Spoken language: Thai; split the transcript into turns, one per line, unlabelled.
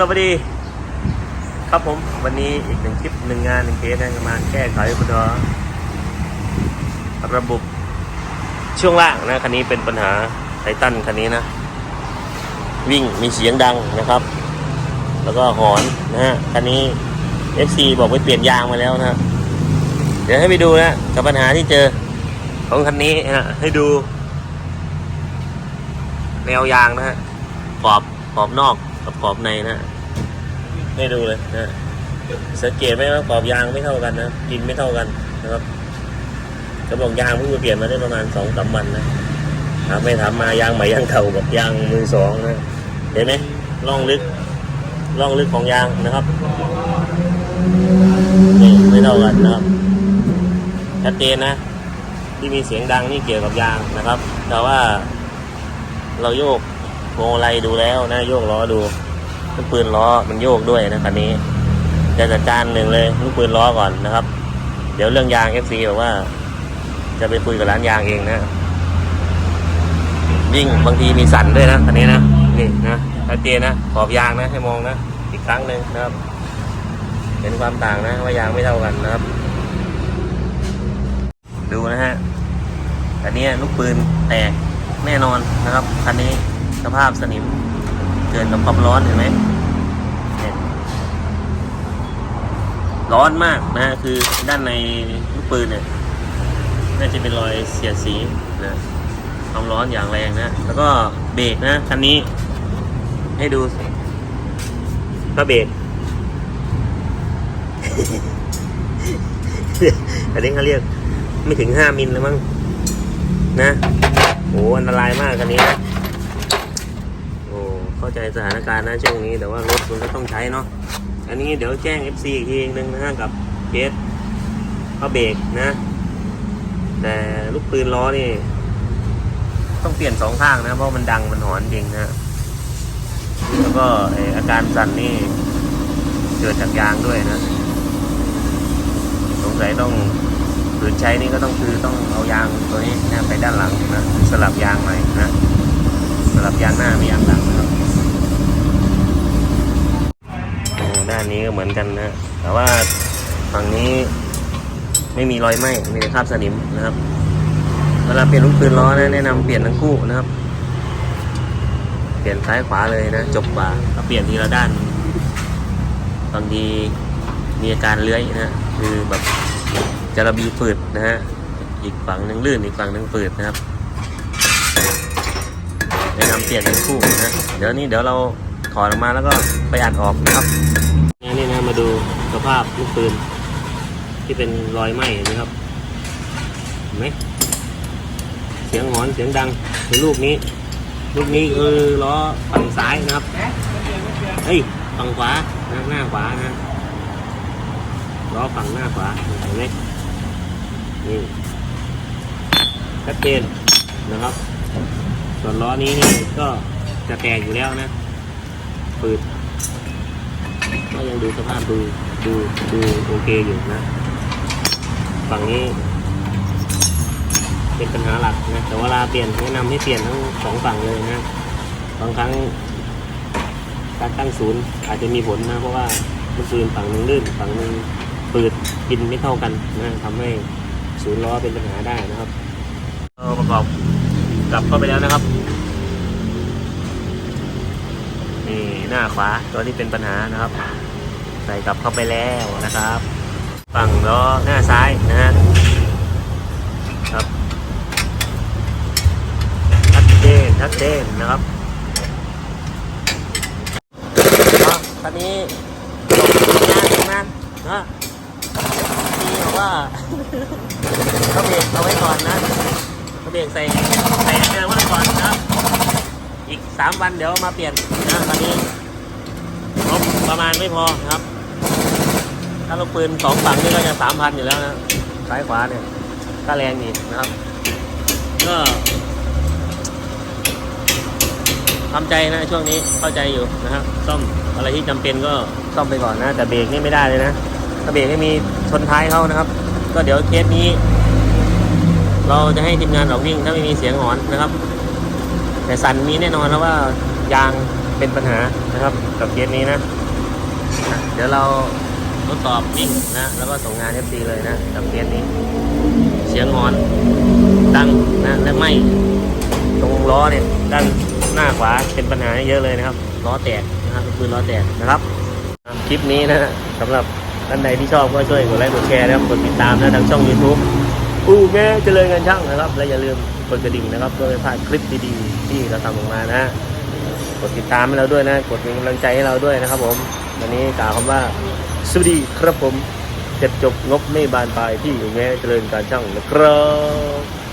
สวัสดี ครับผมวันนี้อีกหนึ่งคลิปหนึ่งงานหนึ่งเคสนะจะมาแก้ไขปัญหาระบบช่วงล่างนะคันนี้เป็นปัญหาไททันคันนี้นะ วิ่งมีเสียงดังนะครับ แล้วก็หอนนะฮะคันนี้ FC บอกไปเปลี่ยนยางมาแล้วนะเดี๋ยวให้ไปดูนะกับปัญหาที่เจอของคันนี้นะให้ดูแนวยางนะฮะขอบขอบนอก กับขอบในนะให้ดูเลยนะสังเกตไหมว่าขอบยางไม่เท่ากันนะกินไม่เท่ากันนะครับกระบอกยางเพิ่งเปลี่ยนมาได้ประมาณสองสามวันนะถามไม่ถามมายางใหม่ยางเก่ากับยางมือสองนะเห็นไหมร่องลึกร่องลึกของยางนะครับนี่ไม่เท่ากันนะครับชัดเจนนะ ที่มีเสียงดังนี่เกี่ยวกับยางนะครับ แต่ว่า เราโยกโมอะไรดูแล้วนะ โยกล้อดู ลูกปืนล้อมันโยกด้วยนะคันนี้จะจัดการหนึ่งเลยลูกปืนล้อก่อนนะครับ เดี๋ยวเรื่องยาง FC บอกว่า จะไปคุยกับร้านยางเองนะยิ่งบางทีมีสั่นด้วยนะคันนี้นะนี่นะชัดเจนนะขอบยางนะให้มองนะอีกครั้งหนึ่งนะครับ เห็นความต่างนะว่ายางไม่เท่ากันนะครับ ดูนะฮะอันนี้ลูกปืนแตกแน่นอนนะครับคันนี้สภาพสนิม กิดกับความร้อนเห็นไหมเนี่ยร้อนมากนะฮะคือด้านในลูกปืนเนี่ยน่าจะเป็นรอยเสียดสีนะความร้อนอย่างแรงนะ แล้วก็เบรกนะคันนี้ ให้ดูก็เบรกอันนี้เขาเรียกไม่ถึงห้ามิลแล้วมั้งนะโอ้อันตรายมากคันนี้นะ เข้าใจสถานการณ์นะช่วงนี้ แต่ว่ารถมันก็ต้องใช้เนาะอันนี้เดี๋ยวแจ้ง FC อีกทีนึงนะกับเคสก็เบรกนะ แต่ลูกปืนล้อนี่ ต้องเปลี่ยนสองข้างนะ เพราะมันดังมันหอนจริงนะแล้วก็อาการสั่นนี่เกิดจากยางด้วยนะ สงสัยต้องผืนใช้นี่ก็ต้องคือต้องเอายางตัวนี้นะไปด้านหลังนะสลับยางใหม่นะสลับยางหน้าไม่ยางหลังนะครับโอ้ ด้านนี้ก็เหมือนกันนะแต่ว่าฝั่งนี้ไม่มีรอยไหม้มีแต่คราบสนิมนะครับ เวลาเปลี่ยนลูกปืนล้อนะแนะนำเปลี่ยนทั้งคู่นะครับ เปลี่ยนซ้ายขวาเลยนะจบกว่าถ้าเปลี่ยนทีละด้านบางทีมีอาการเลื้อยนะคือแบบจะระบีฝืดนะฮะอีกฝั่งหนึ่งลื่นอีกฝั่งหนึ่งฝืดนะครับแนะนำเปลี่ยนทั้งคู่นะเดี๋ยวนี้เดี๋ยวเราถอดออกมาแล้วก็ไปอัดออกนะครับ นี่นะมาดูสภาพลูกปืน ที่เป็นรอยไหม้นะครับเห็นไหมเสียงหอนเสียงดังในลูกนี้ ลูกนี้คือล้อฝั่งซ้ายนะครับเฮ้ยฝั่งขวานะหน้าขวานะล้อฝั่งหน้าขวาเห็นไหมนี่ชัดเจนนะครับ ส่วนล้อนี้นี่ก็จะแตกอยู่แล้วนะปืด ยังดูสภาพดูดูดูโอเคอยู่นะ ฝั่งนี้ เป็นปัญหาหลักนะแต่เวลาเปลี่ยนแนะนำให้เปลี่ยนทั้งสองฝั่งเลยนะบางครั้งการตั้งศูนย์อาจจะมีผลนะ เพราะว่าลูกปืนฝั่งหนึ่งลื่นฝั่งหนึ่งปืดกินไม่เท่ากันนะทำให้ศูนย์ล้อเป็นปัญหาได้นะครับประกอบกลับเข้าไปแล้วนะครับนี่หน้าขวาตัวที่เป็นปัญหานะครับ ใส่กลับเข้าไปแล้วนะครับ ฝั่งล้อหน้าซ้ายนะฮะครับชัดเจนชัดเจนนะครับตอนนี้จบงานทำงานนะพี่บอกว่าเขาเบรกเอาไว้ก่อนนะเขาเบรกใส่ใส่เดิมไว้ก่อนนะอีกสามวันเดี๋ยวมาเปลี่ยนนะตอนนี้งบประมาณไม่พอครับ ถ้าลูกปืนสองฝั่งนี่ก็จะสามพันอยู่แล้วนะซ้ายขวาเนี่ยก็แรงอีกนะครับ ก็ทำใจนะช่วงนี้เข้าใจอยู่นะครับ ซ่อมอะไรที่จำเป็นก็ซ่อมไปก่อนนะ แต่เบรกนี่ไม่ได้เลยนะถ้าเบรกให้มีชนท้ายเขานะครับ ก็เดี๋ยวเคสนี้ เราจะให้ทีมงานออกวิ่งถ้าไม่มีเสียงหอนนะครับ แต่สันมีแน่นอนแล้วว่ายางเป็นปัญหานะครับ กับเคสนี้นะ เดี๋ยวเรา ทดสอบวิ่งนะ แล้วก็ส่งงาน FC เลยนะกับเคสนี้ เสียงหอน ดังนะ และไหมตรงล้อเนี่ยด้านหน้าขวาเป็นปัญหาเยอะเลยนะครับ ล้อแตกนะครับปืนล้อแตกนะครับ คลิปนี้นะสำหรับท่านใดที่ชอบก็ช่วยกดไลค์กดแชร์นะครับกดติดตามนะทางช่อง YouTube อู้แม่เจริญงานช่างนะครับ และอย่าลืมกดกระดิ่งนะครับเพื่อไม่พลาดคลิปดีๆที่เราทำออกมานะกดติดตามให้เราด้วยนะ กดเป็นกำลังใจให้เราด้วยนะครับผม วันนี้กล่าวคำว่า สวัสดีครับผมเจ็บจบงบไม่บานปลายที่อยู่แง่เจริญการช่างนะครับ